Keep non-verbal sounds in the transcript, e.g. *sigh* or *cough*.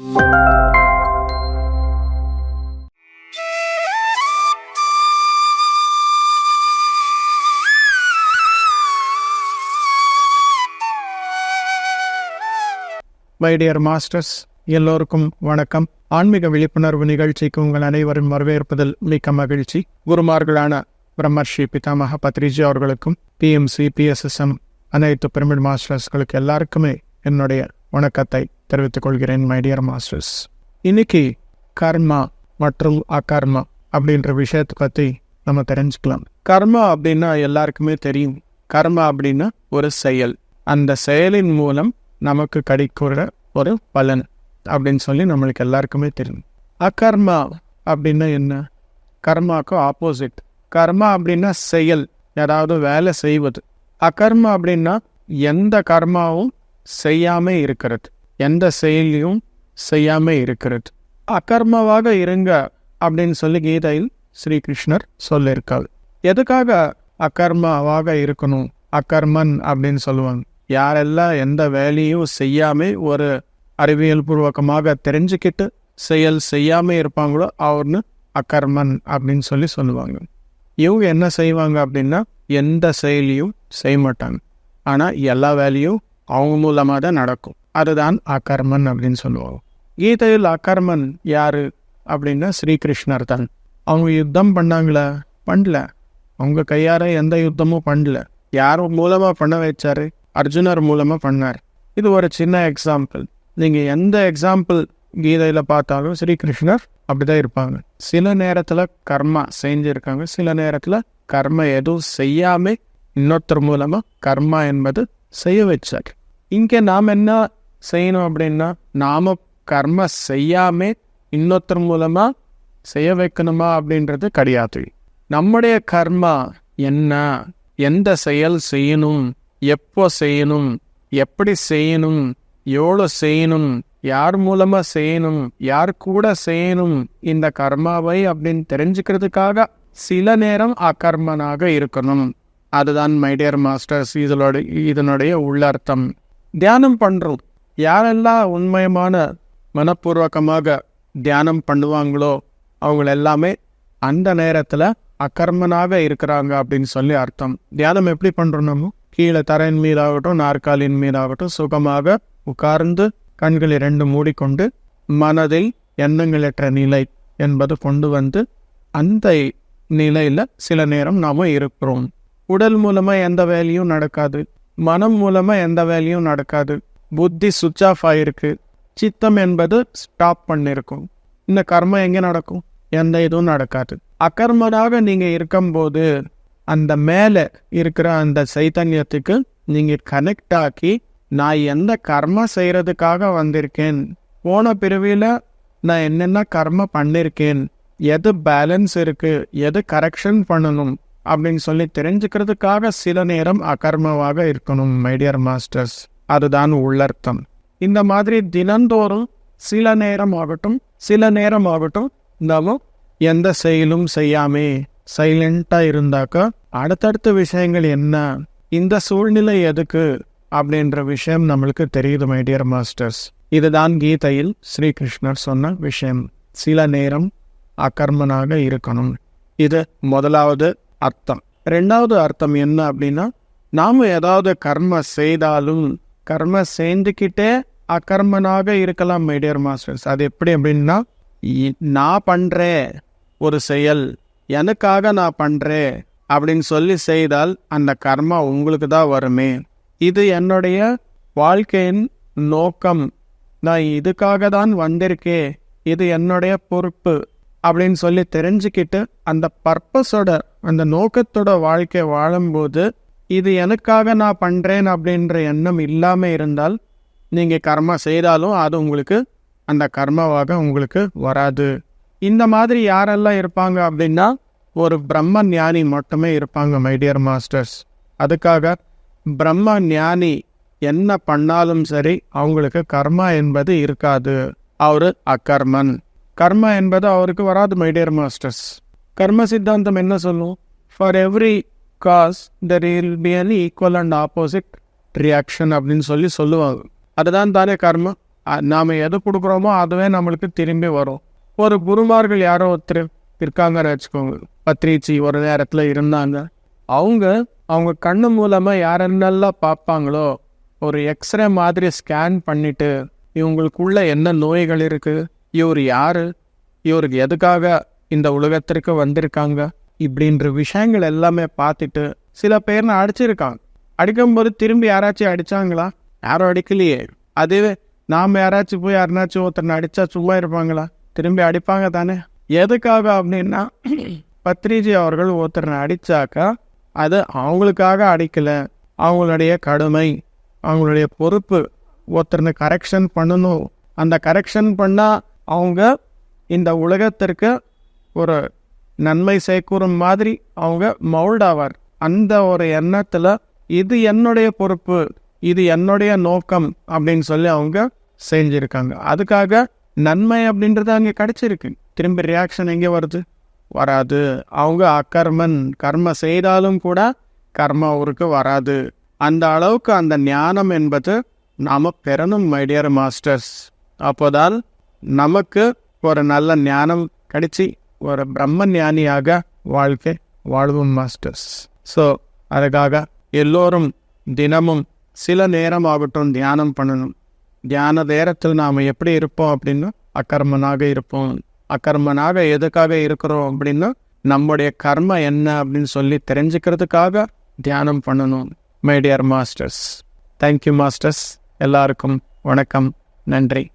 My dear masters எல்லோருக்கும் வணக்கம். ஆன்மீக விழிப்புணர்வு நிகழ்ச்சிக்கு உங்கள் அனைவரும் வரவேற்பதில் மிக்க மகிழ்ச்சி. குருமார்களான பிரம்மர்ஷி பிதாமக பத்ரிஜி அவர்களுக்கும் பிஎம்சி பிஎஸ்எஸ்எம் அனைத்து பிரமிட் மாஸ்டர்ஸ்களுக்கு எல்லாருக்குமே என்னுடைய வணக்கத்தை தெரிவித்துக் கொள்கிறேன் மை டியர் மாஸ்டர்ஸ் இன்னைக்கு கர்மா மற்றும் அகர்மா அப்படின்ற விஷயத்தை பத்தி நம்ம தெரிஞ்சுக்கலாம். கர்மா அப்படின்னா எல்லாருக்குமே தெரியும். கர்மா அப்படின்னா ஒரு செயல். அந்த செயலின் மூலம் நமக்கு கிடைக்கிற ஒரு பலன் அப்படின்னு சொல்லி நம்மளுக்கு எல்லாருக்குமே தெரியும். அகர்மா அப்படின்னா என்ன? கர்மாக்கு ஆப்போசிட் கர்மா அப்படின்னா செயல். ஏதாவது வேலை செய்வது. அகர்மா அப்படின்னா எந்த கர்மாவும் செய்யாம இருக்கிறது. எந்த செயலையும் செய்யாம இருக்கிறது. அகர்மவாக இருங்க அப்படின்னு சொல்லி கீதையில் ஸ்ரீகிருஷ்ணர் சொல்லியிருக்காரு. எதுக்காக அகர்மாவாக இருக்கணும்? அகர்மன் அப்படின்னு சொல்லுவாங்க. யாரெல்லாம் எந்த வேலையும் செய்யாம ஒரு அறிவியல் பூர்வகமாக தெரிஞ்சுக்கிட்டு செயல் செய்யாம இருப்பாங்களோ அவர்னு அகர்மன் அப்படின்னு சொல்லி சொல்லுவாங்க. இவங்க என்ன செய்வாங்க அப்படின்னா எந்த செயலியும் செய்ய மாட்டாங்க. ஆனா எல்லா வேலையும் அவங்க மூலமாக தான் நடக்கும். அதுதான் அகர்மன் அப்படின்னு சொல்லுவாங்க. கீதையில் அகர்மன் யாரு அப்படின்னா ஸ்ரீகிருஷ்ணர் தான். அவங்க யுத்தம் பண்ணாங்களா? பண்ணல. அவங்க கையார எந்த யுத்தமும் பண்ணல. யார் மூலமாக பண்ண வச்சாரு? அர்ஜுனர் மூலமாக பண்ணார். இது ஒரு சின்ன எக்ஸாம்பிள் நீங்கள் எந்த எக்ஸாம்பிள் கீதையில் பார்த்தாலும் ஸ்ரீகிருஷ்ணர் அப்படிதான் இருப்பாங்க. சில நேரத்தில் கர்மா செஞ்சுருக்காங்க. சில நேரத்தில் கர்ம எதுவும் செய்யாமல் இன்னொருத்தர் மூலமாக கர்மா என்பது செய்ய வச்சார். இங்கே நாம் என்ன செய்யணும் அப்படின்னா நாம கர்ம செய்யாம இன்னொருத்தர் மூலமா செய்ய வைக்கணுமா அப்படின்றது கிடையாது. நம்முடைய கர்மா என்ன எந்த செயல் செய்யணும் எப்போ செய்யணும் எப்படி செய்யணும் எவ்வளோ செய்யணும் யார் மூலமா செய்யணும் யார் கூட செய்யணும் இந்த கர்மாவை அப்படின்னு தெரிஞ்சுக்கிறதுக்காக சில நேரம் அகர்மனாக இருக்கணும். அதுதான் மைடியர் மாஸ்டர்ஸ் இதனோட இதனுடைய உள்ளர்த்தம். தியானம் பண்றோம். யாரெல்லாம் உண்மையமான மனப்பூர்வகமாக தியானம் பண்ணுவாங்களோ அவங்க எல்லாமே அந்த நேரத்துல அக்கர்மனாக இருக்கிறாங்க அப்படின்னு சொல்லி அர்த்தம். தியானம் எப்படி பண்றோம் நம்ம? கீழே தரையின் மீதாகட்டும் நாற்காலியின் மீதாகட்டும் சுகமாக உட்கார்ந்து கண்களை ரெண்டு மூடிக்கொண்டு மனதில் எண்ணங்களற்ற நிலை என்பது கொண்டு வந்து அந்த நிலையில சில நேரம் நாம் இருக்கிறோம். உடல் மூலமா எந்த வேலையும் நடக்காது. மனம் மூலமாக எந்த வேலையும் நடக்காது. புத்தி சுவிச் ஆஃப் ஆகிருக்கு சித்தம் என்பது ஸ்டாப் பண்ணியிருக்கும் இந்த கர்மம் எங்கே நடக்கும்? எந்த இதுவும் நடக்காது. அகர்மனாக நீங்கள் இருக்கும்போது அந்த மேலே இருக்கிற அந்த சைத்தன்யத்துக்கு நீங்கள் கனெக்ட் ஆக்கி நான் எந்த கர்ம செய்கிறதுக்காக வந்திருக்கேன்? போன பிரிவில் நான் என்னென்ன கர்ம பண்ணிருக்கேன்? எது பேலன்ஸ் இருக்கு? எது கரெக்ஷன் பண்ணணும்? அப்படின்னு சொல்லி தெரிஞ்சுக்கிறதுக்காக சில நேரம் அகர்மவாக இருக்கணும் மைடியர் மாஸ்டர்ஸ் அதுதான் உள்ளர்த்தம். இந்த மாதிரி தினந்தோறும் சில நேரம் ஆகட்டும் சில நேரம் ஆகட்டும் நாம எந்த செயலும் செய்யாமே. சைலண்டா இருந்தாக்கா அடுத்தடுத்த விஷயங்கள் என்ன இந்த சூழ்நிலை எதுக்கு அப்படின்ற விஷயம் நம்மளுக்கு தெரியுது மைடியர் மாஸ்டர்ஸ் இதுதான் கீதையில் ஸ்ரீகிருஷ்ணர் சொன்ன விஷயம். சில நேரம் அகர்மனாக இருக்கணும். இது முதலாவது அர்த்தம். ரெண்டாவது அர்த்தம் என்ன அப்படின்னா நாம் ஏதாவது கர்ம செய்தாலும் கர்ம சேர்ந்துக்கிட்டே அகர்மனாக இருக்கலாம் மைடியர் மாஸ்டர்ஸ் அது எப்படி அப்படின்னா நான் பண்ணுறேன் ஒரு செயல் எனக்காக நான் பண்ணுறேன் அப்படின்னு சொல்லி செய்தால் அந்த கர்மா உங்களுக்கு தான் வருமே. இது என்னுடைய வாழ்க்கையின் நோக்கம். நான் இதுக்காக தான் வந்திருக்கேன். இது என்னுடைய பொறுப்பு. அப்படின்னு சொல்லி தெரிஞ்சுக்கிட்டு அந்த பர்பஸோட அந்த நோக்கத்தோட வாழ்க்கை வாழும்போது இது எனக்காக நான் பண்றேன் அப்படின்ற எண்ணம் இல்லாம இருந்தால் நீங்க கர்மா செய்தாலும் அது உங்களுக்கு அந்த கர்மாவாக உங்களுக்கு வராது. இந்த மாதிரி யாரெல்லாம் இருப்பாங்க அப்படின்னா ஒரு பிரம்ம ஞானி மட்டுமே இருப்பாங்க மைடியர் மாஸ்டர்ஸ் அதுக்காக பிரம்ம ஞானி என்ன பண்ணாலும் சரி அவங்களுக்கு கர்மா என்பது இருக்காது. அவரு அகர்மன். கர்ம என்பது அவருக்கு வராது மை டியர் மாஸ்டர்ஸ் கர்ம சித்தாந்தம் என்ன சொல்லும்? For every cause there will be an equal and opposite reaction அப்படின்னு சொல்லி சொல்லுவாங்க. அதுதான் தானே கர்மம் நாம் எது கொடுக்குறோமோ அதுவே நம்மளுக்கு திரும்பி வரும். ஒரு குருமார்கள் யாரோ ஒருத்தர் இருக்காங்கன்னு வச்சுக்கோங்க. பத்ரிச்சி ஒரு நேரத்தில் இருந்தாங்க. அவங்க அவங்க கண்ணு மூலமாக யாரென்னெல்லாம் பார்ப்பாங்களோ ஒரு எக்ஸ்ரே மாதிரி ஸ்கேன் பண்ணிவிட்டு இவங்களுக்குள்ள என்ன நோய்கள் இருக்குது இவர் யாரு? இவருக்கு எதுக்காக இந்த உலகத்திற்கு வந்திருக்காங்க? இப்படின்ற விஷயங்கள் எல்லாமே பார்த்துட்டு சில பேர்னு அடிச்சிருக்காங்க. அடிக்கும்போது திரும்பி யாராச்சும் அடிச்சாங்களா? யாரும் அடிக்கலையே. அதுவே நாம் யாராச்சும் போய் யாருனாச்சும் ஒருத்தர் அடிச்சா சும்மா இருப்பாங்களா? திரும்பி அடிப்பாங்க தானே. எதுக்காக அப்படின்னா *clears throat* பத்ரிஜி அவர்கள் ஒருத்தரை அடிச்சாக்கா அது அவங்களுக்காக அடிக்கல. அவங்களுடைய கடுமை அவங்களுடைய பொறுப்பு ஒருத்தனை கரெக்ஷன் பண்ணணும். அந்த கரெக்ஷன் பண்ணால் அவங்க இந்த உலகத்திற்கு ஒரு நன்மை சேக்கூறும் மாதிரி அவங்க மவுல்டாவார் அந்த ஒரு எண்ணத்தில் இது என்னுடைய பொறுப்பு இது என்னுடைய நோக்கம் அப்படின்னு சொல்லி அவங்க செஞ்சுருக்காங்க. அதுக்காக நன்மை அப்படின்றது அங்கே கிடைச்சிருக்கு. திரும்பி ரியாக்ஷன் எங்கே வருது? வராது. அவங்க அக்கர்மன் கர்ம செய்தாலும் கூட கர்ம அவருக்கு வராது. அந்த அளவுக்கு அந்த ஞானம் என்பது நாம பெறணும் மைடியர் மாஸ்டர்ஸ் அப்போதான் நமக்கு ஒரு நல்ல ஞானம் கிடைச்சி ஒரு பிரம்ம ஞானியாக வாழ்க்கை வாழ்வும் மாஸ்டர்ஸ் ஸோ அதுக்காக எல்லோரும் தினமும் சில நேரம் ஆகட்டும் தியானம் பண்ணணும். தியான நேரத்தில் நாம் எப்படி இருப்போம் அப்படின்னா அக்கர்மனாக இருப்போம். அக்கர்மனாக எதுக்காக இருக்கிறோம் அப்படின்னா நம்முடைய கர்ம என்ன அப்படின்னு சொல்லி தெரிஞ்சுக்கிறதுக்காக தியானம் பண்ணணும். My dear masters thank you masters எல்லாருக்கும் வணக்கம். நன்றி.